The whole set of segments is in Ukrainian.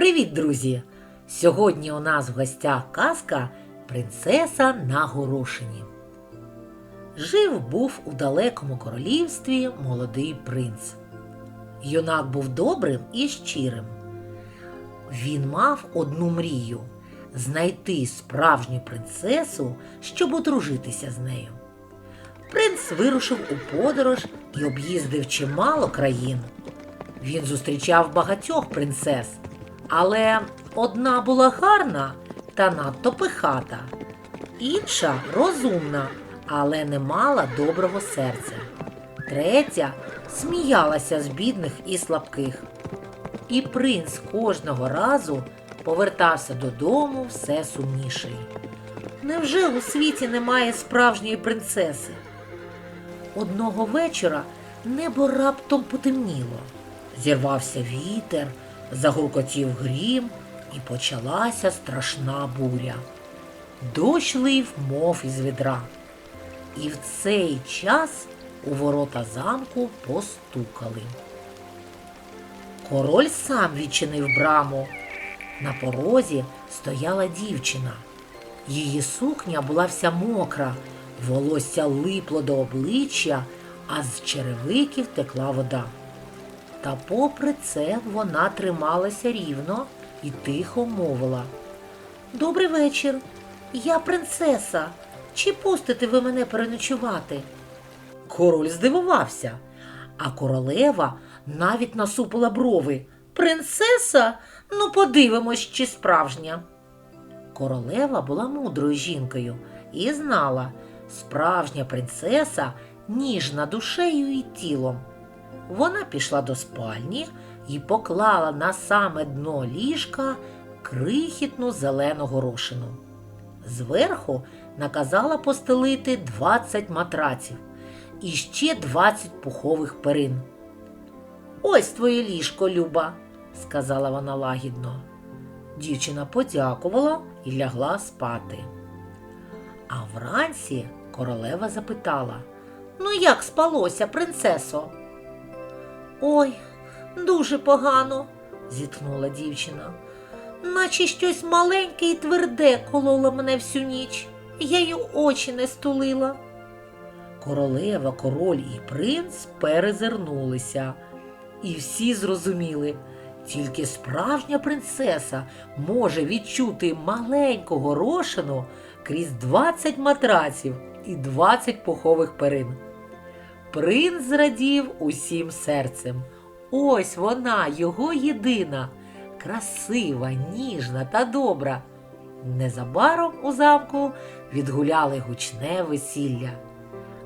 Привіт, друзі! Сьогодні у нас в гостях казка Принцеса на горошині. Жив був у далекому королівстві молодий принц. Юнак був добрим і щирим. Він мав одну мрію знайти справжню принцесу, щоб одружитися з нею. Принц вирушив у подорож і об'їздив чимало країн. Він зустрічав багатьох принцес, але одна була гарна та надто пихата, інша розумна, але не мала доброго серця. Третя сміялася з бідних і слабких. І принц кожного разу повертався додому все сумніший. Невже у світі немає справжньої принцеси? Одного вечора небо раптом потемніло. Зірвався вітер, загуркотів грім, і почалася страшна буря. Дощ лив, мов із відра. І в цей час у ворота замку постукали. Король сам відчинив браму. На порозі стояла дівчина. Її сукня була вся мокра, волосся липло до обличчя, а з черевиків текла вода. Та попри це вона трималася рівно і тихо мовила. Добрий вечір. Я принцеса. Чи пустите ви мене переночувати? Король здивувався, а королева навіть насупила брови. Принцеса? Ну, подивимось, чи справжня. Королева була мудрою жінкою і знала, справжня принцеса ніжна душею і тілом. Вона пішла до спальні і поклала на саме дно ліжка крихітну зелену горошину. Зверху наказала постелити 20 матраців і ще 20 пухових перин. Ось твоє ліжко, Люба, сказала вона лагідно. Дівчина подякувала і лягла спати. А вранці королева запитала Ну, як спалося, принцесо? Ой, дуже погано, зітхнула дівчина. Наче щось маленьке і тверде кололо мене всю ніч. Я й очі не стулила. Королева, король і принц перезирнулися, і всі зрозуміли, тільки справжня принцеса може відчути маленьку горошину крізь 20 матраців і 20 пухових перин. Принц зрадів усім серцем. Ось вона, його єдина, красива, ніжна та добра. Незабаром у замку відгуляли гучне весілля.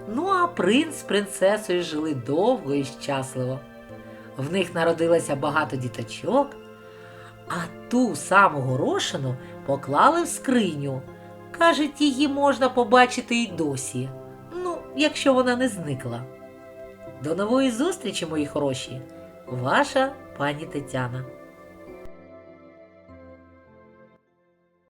Ну а принц з принцесою жили довго і щасливо. В них народилося багато діточок, а ту саму горошину поклали в скриню. Кажуть, її можна побачити й досі. Якщо вона не зникла. До нової зустрічі, мої хороші! Ваша пані Тетяна.